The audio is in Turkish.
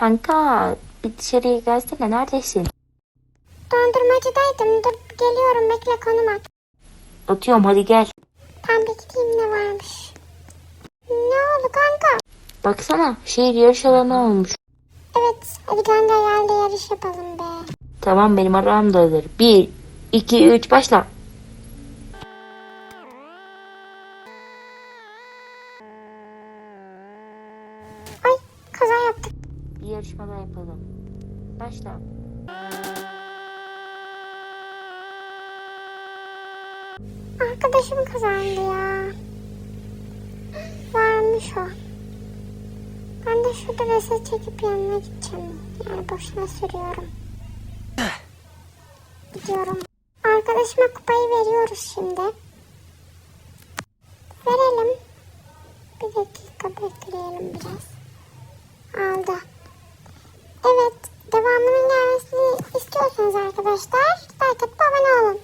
Kanka bir dışarıya gelsene neredesin? Dondurmacıdaydım. Dur geliyorum bekle konum at. Atıyorum hadi gel. Tam bir gideyim ne varmış. Ne oldu kanka? Baksana şehir yarış alanı olmuş. Evet hadi kanka gel de yarış yapalım be. Tamam benim arabam da hazır. Bir, iki, üç başla. Ay kaza yaptık. Bir yarışma daha yapalım. Başla. Arkadaşım kazandı ya. Varmış o. Ben de şurada reset çekip yanına gideceğim. Yani boşuna sürüyorum. Gidiyorum. Arkadaşıma kupayı veriyoruz şimdi. Verelim. Bir dakika bekleyelim biraz. Aldı. Evet. Devamının gelmesini istiyorsanız arkadaşlar like abone olun.